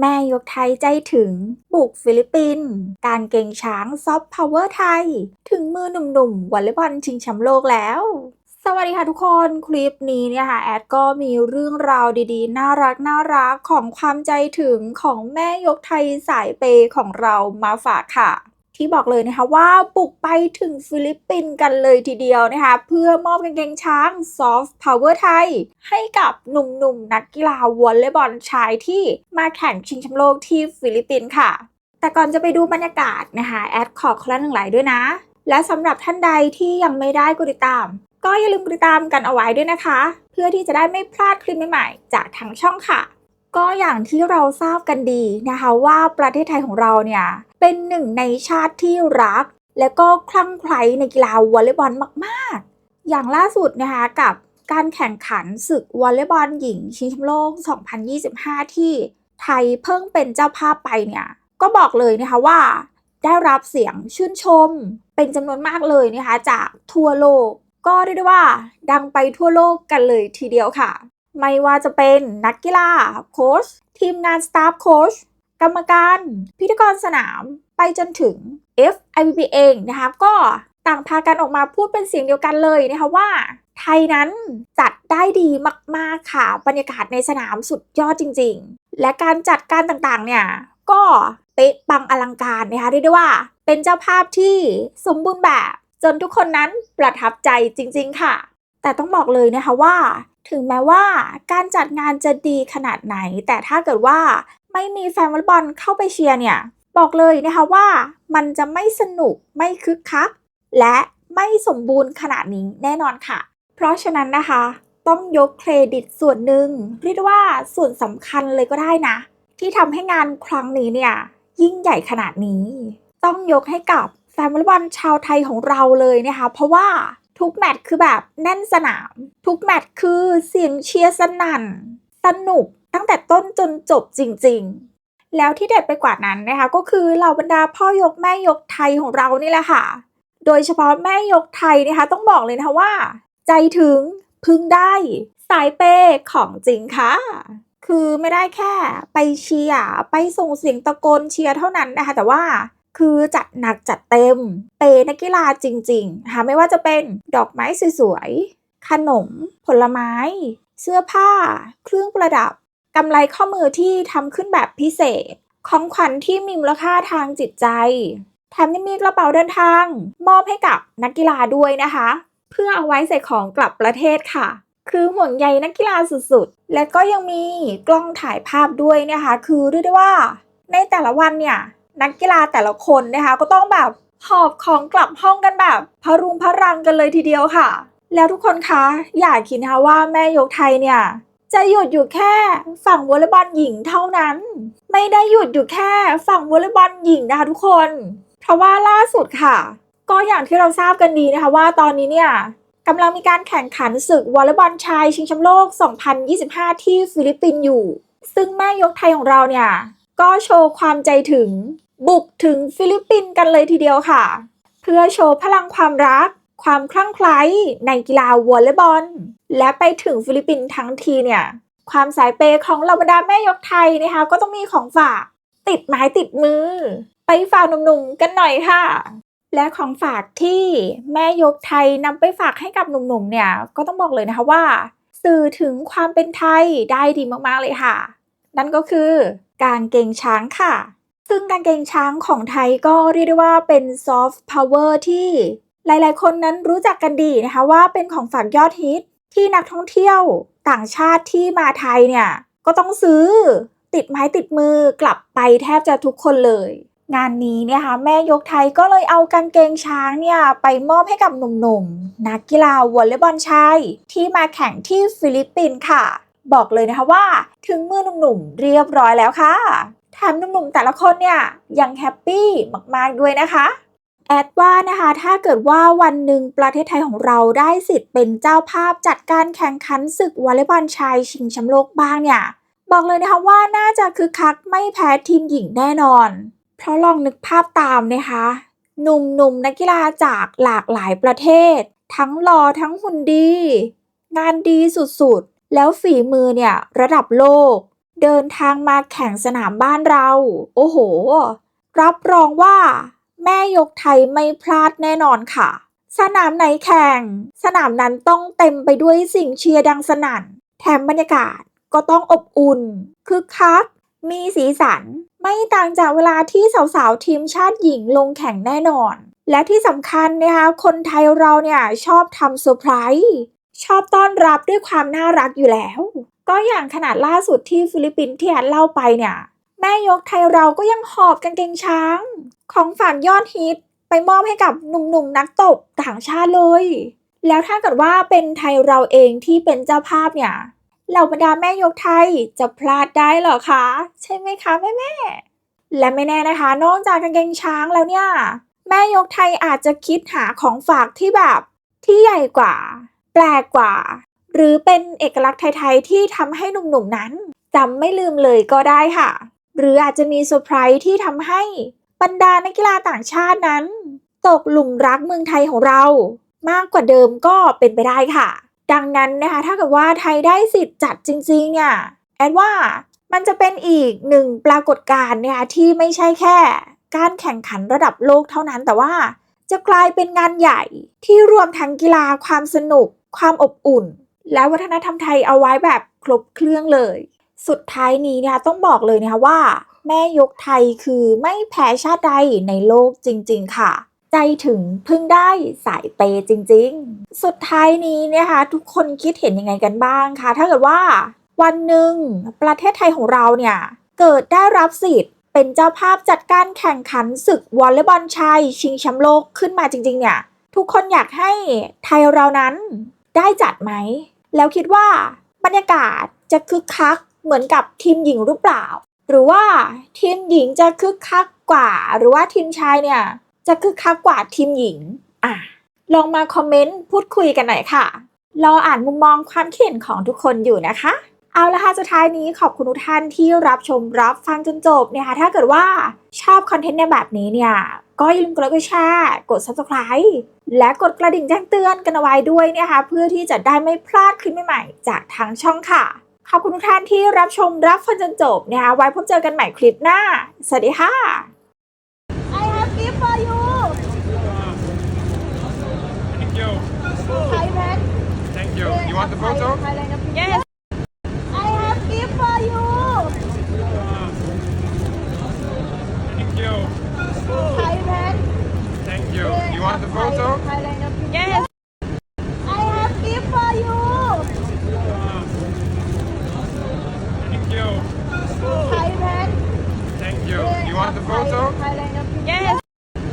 แม่ยกไทยใจถึง บุกฟิลิปปินส์การเก่งช้างซอฟต์พาวเวอร์ไทย ถึงมือหนุ่มๆวอลเลย์บอลชิงแชมป์โลกแล้วสวัสดีค่ะทุกคนคลิปนี้เนี่ยค่ะแอดก็มีเรื่องราวดีๆ น่ารักน่ารักของความใจถึงของแม่ยกไทยสายเปย์ของเรามาฝากค่ะ ที่บอกเลยนะคะว่าบุกไปถึงฟิลิปปินส์กันเลยทีเดียวนะคะเพื่อมอบกางเกงช้างซอฟต์พาวเวอร์ไทย ให้กับหนุ่มๆนักกีฬาวอลเลย์บอลชายที่มาแข่งชิงแชมป์โลกที่ฟิลิปปินส์ค่ะ แต่ก่อนจะไปดูบรรยากาศนะคะแอดขอคนละหนึ่งไลค์ด้วยนะ และสำหรับท่านใดที่ยังไม่ได้กดติดตาม ก็อย่าลืมกดติดตามกันเอาไว้ด้วยนะคะ เพื่อที่จะได้ไม่พลาดคลิปใหม่ๆจากทางช่องค่ะ ก็อย่างที่เราทราบกันดีนะคะว่าประเทศไทยของเราเนี่ย เป็นหนึ่งในชาติที่รัก และก็คลั่งไคล้ในกีฬาวอลเลย์บอลมากๆ อย่างล่าสุดนะคะกับการแข่งขันศึกวอลเลย์บอลหญิง ชิงแชมป์โลก 2025 ที่ไทยเพิ่งเป็นเจ้าภาพไปเนี่ย ก็บอกเลยนะคะว่า ได้รับเสียงชื่นชม เป็นจำนวนมากเลยนะคะจากทั่วโลก ก็เรียกได้ว่าดังไปทั่วโลกกันเลยทีเดียวค่ะ ไม่ว่าจะเป็นนักกีฬาโค้ชทีมงานสตาฟโค้ชกรรมการ พิธีกรสนามไปจนถึง FIVB เองนะคะก็ต่างพากันออกมาพูดเป็นเสียงเดียวกันเลยนะคะว่า ไทยนั้นจัดได้ดีมากๆค่ะ บรรยากาศในสนามสุดยอดจริง ๆ และการจัดการต่างๆเนี่ยก็เป๊ะปังอลังการนะคะเรียกได้ว่า เป็นเจ้าภาพที่สมบูรณ์แบบ จนทุกคนนั้นประทับใจจริง ๆ ค่ะ แต่ต้องบอกเลยนะคะว่า ถึงแม้ว่าการจัดงานจะดีขนาดไหน แต่ถ้าเกิดว่าไม่มีแฟนวอลเลย์บอลเข้าไปเชียร์เนี่ย บอกเลยนะคะว่ามันจะไม่สนุกไม่คึกคัก และไม่สมบูรณ์ขนาดนี้แน่นอนค่ะ เพราะฉะนั้นนะคะ ต้องยกเครดิตส่วนหนึ่งเรียกว่าส่วนสำคัญเลยก็ได้นะ ที่ทำให้งานครั้งนี้เนี่ยยิ่งใหญ่ขนาดนี้ ต้องยกให้กับแฟนวอลเลย์บอลชาวไทยของเราเลยนะคะ เพราะว่า ทุกแมตช์คือแบบแน่นสนาม ทุกแมตช์คือเสียงเชียร์สนั่น สนุกตั้งแต่ต้นจนจบจริงๆ แล้วที่เด็ดไปกว่านั้นนะคะ ก็คือเหล่าบรรดาพ่อยกแม่ยกไทยของเรานี่แหละค่ะ โดยเฉพาะแม่ยกไทยนะคะ ต้องบอกเลยนะคะว่า ใจถึงพึ่งได้ สายเปย์ของจริงค่ะคือไม่ได้แค่ไปเชียร์ไปส่งเสียงตะโกนเชียร์เท่านั้นนะคะ แต่ว่า คือจัดหนักจัดเต็ม เปย์นักกีฬาจริงๆนะคะไม่ว่าจะเป็นดอกไม้สวยๆ ขนม ผลไม้ เสื้อผ้า เครื่องประดับกำไรข้อมือที่ทำขึ้นแบบพิเศษ ของขวัญที่มีมูลค่าทางจิตใจ แถมยังมีกระเป๋าเดินทาง มอบให้กับนักกีฬาด้วยนะคะ เพื่อเอาไว้ใส่ของกลับประเทศค่ะ คือห่วงใยนักกีฬาสุดๆ และก็ยังมีกล้องถ่ายภาพด้วยนะคะ คือเรียกได้ว่า ในแต่ละวันเนี่ย นักกีฬาแต่ละคนนะคะ ก็ต้องแบบหอบของกลับห้องกันแบบพะรุงพะรังกันเลยทีเดียวค่ะ แล้วทุกคนคะอย่าคิดนะคะว่าแม่ยกไทยเนี่ยจะหยุดอยู่แค่ฝั่งวอลเลย์บอลหญิงเท่านั้น ไม่ได้หยุดอยู่แค่ฝั่งวอลเลย์บอลหญิงนะคะทุกคน เพราะว่าล่าสุดค่ะ ก็อย่างที่เราทราบกันดีนะคะว่าตอนนี้เนี่ยกำลังมีการแข่งขันศึกวอลเลย์บอลชายชิงแชมป์โลก 2025 ที่ฟิลิปปินส์อยู่ ซึ่งแม่ยกไทยของเราเนี่ย ก็โชว์ความใจถึง บุกถึงฟิลิปปินส์กันเลยทีเดียวค่ะ เพื่อโชว์พลังความรัก ความคลั่งไคล้ในกีฬาวอลเลย์บอล และไปถึงฟิลิปปินส์ทั้งทีเนี่ย ความสายเปย์ของเหล่าบรรดาแม่ยกไทยนะคะ ก็ต้องมีของฝาก ติดไม้ติดมือ ไปฝากหนุ่มๆกันหน่อยค่ะ และของฝากที่แม่ยกไทยนำไปฝากให้กับหนุ่มๆเนี่ยก็ต้องบอกเลยนะคะว่า สื่อถึงความเป็นไทยได้ดีมากๆเลยค่ะ นั่นก็คือ กางเกงช้างค่ะ ซึ่งกางเกงช้างของไทยก็เรียกได้ว่าเป็นซอฟต์พาวเวอร์ที่หลายๆ คนนั้นรู้จักกันดีนะคะว่าเป็นของฝากยอดฮิตที่นักท่องเที่ยวต่างชาติที่มาไทยเนี่ย ก็ต้องซื้อติดไม้ติดมือกลับไปแทบจะทุกคนเลย งานนี้เนี่ยค่ะแม่ยกไทยก็เลยเอากางเกงช้างเนี่ย ไปมอบให้กับหนุ่มๆ นักกีฬาวอลเลย์บอลชายที่มาแข่งที่ฟิลิปปินส์ค่ะ บอกเลยนะคะว่า ถึงมือหนุ่มๆเรียบร้อยแล้วค่ะ แถมหนุ่มๆแต่ละคนเนี่ยยังแฮปปี้มากๆด้วยนะคะแอดว่านะคะถ้าเกิดว่าวันหนึ่งประเทศไทยของเราได้สิทธิ์เป็นเจ้าภาพจัดการแข่งขันศึกวอลเลย์บอลชายชิงแชมป์โลกบ้างเนี่ยบอกเลยนะคะว่าน่าจะคึกคักไม่แพ้ทีมหญิงแน่นอน เพราะลองนึกภาพตามนะคะหนุ่มๆนักกีฬาจากหลากหลายประเทศ ทั้งหล่อทั้งหุ่นดี งานดีสุดๆ แล้วฝีมือเนี่ยระดับโลก เดินทางมาแข่งสนามบ้านเรา โอ้โห รับรองว่า แม่ยกไทยไม่พลาดแน่นอนค่ะ สนามไหนแข่ง สนามนั้นต้องเต็มไปด้วยสิ่งเชียร์ดังสนั่น แถมบรรยากาศก็ต้องอบอุ่น คึกคัก มีสีสัน ไม่ต่างจากเวลาที่สาวๆ ทีมชาติหญิงลงแข่งแน่นอน และที่สำคัญนะคะ คนไทยเราเนี่ยชอบทำเซอร์ไพรส์ ชอบต้อนรับด้วยความน่ารักอยู่แล้ว ก็อย่างขนาดล่าสุดที่ฟิลิปปินส์ที่แอนเล่าไปเนี่ย แม่ยกไทยเราก็ยังหอบกางเกงช้าง ของฝากยอดฮิตไปมอบให้กับหนุ่มๆนักตบต่างชาติเลย แล้วถ้าเกิดว่าเป็นไทยเราเองที่เป็นเจ้าภาพเนี่ยเหล่าบรรดาแม่ยกไทยจะพลาดได้หรอคะ ใช่ไหมคะแม่แม่และไม่แน่นะคะ นอกจากกางเกงช้างแล้วเนี่ย แม่ยกไทยอาจจะคิดหาของฝากที่แบบที่ใหญ่กว่า แปลกกว่า หรือเป็นเอกลักษณ์ไทยๆที่ทำให้หนุ่มๆนั้นจำไม่ลืมเลยก็ได้ค่ะ หรืออาจจะมีเซอร์ไพรส์ที่ทำให้บรรดานักกีฬาต่างชาตินั้น ตกหลุมรักเมืองไทยของเรา มากกว่าเดิมก็เป็นไปได้ค่ะ ดังนั้นนะคะถ้าเกิดว่าไทยได้สิทธิ์จัดจริงๆเนี่ยแอดว่ามันจะเป็นอีกหนึ่งปรากฏการณ์นะคะที่ไม่ใช่แค่ การแข่งขันระดับโลกเท่านั้นแต่ว่า จะกลายเป็นงานใหญ่ที่รวมทั้งกีฬาความสนุก ความอบอุ่น และวัฒนธรรมไทยเอาไว้แบบครบเครื่องเลย สุดท้ายนี้นะคะต้องบอกเลยนะคะว่า แม่ยกไทยคือไม่แพ้ชาติใดในโลกจริง ๆ ค่ะ ใจถึงพึ่งได้สายเปย์จริง ๆ สุดท้ายนี้นะคะทุกคนคิดเห็นยังไงกันบ้างคะถ้าเกิดว่า วันหนึ่งประเทศไทยของเราเนี่ยเกิดได้รับสิทธิ์เป็นเจ้าภาพจัดการแข่งขันศึกวอลเลย์บอลชายชิงแชมป์โลกขึ้นมาจริง ๆ เนี่ย ทุกคนอยากให้ไทยเรานั้นได้จัดไหม แล้วคิดว่าบรรยากาศจะคึกคักเหมือนกับทีมหญิงหรือเปล่า หรือว่าทีมหญิงจะคึกคักกว่า หรือว่าทีมชายเนี่ยจะคึกคักกว่าทีมหญิงอะลองมาคอมเมนต์พูดคุยกันหน่อยค่ะรออ่านมุมมองความคิดเห็นของทุกคนอยู่นะคะ เอาละค่ะสุดท้ายนี้ขอบคุณทุกท่านที่รับชมรับฟังจนจบเนี่ยค่ะถ้าเกิดว่าชอบคอนเทนต์ในแบบนี้เนี่ย ก็อย่าลืมกดไลค์กดแชร์กด subscribe และกดกระดิ่งแจ้งเตือนกันเอาไว้ด้วยเนี่ยค่ะเพื่อที่จะได้ไม่พลาดคลิปใหม่ๆจากทางช่องค่ะ ขอบคุณทุกท่านที่รับชมรับฟังจนจบนะคะไว้พบเจอกันใหม่คลิปหน้า สวัสดีค่ะ I have gift for you. Thank you. Thailand. Thank you. You want the photo? Thailand. Yes. You. Want the photo?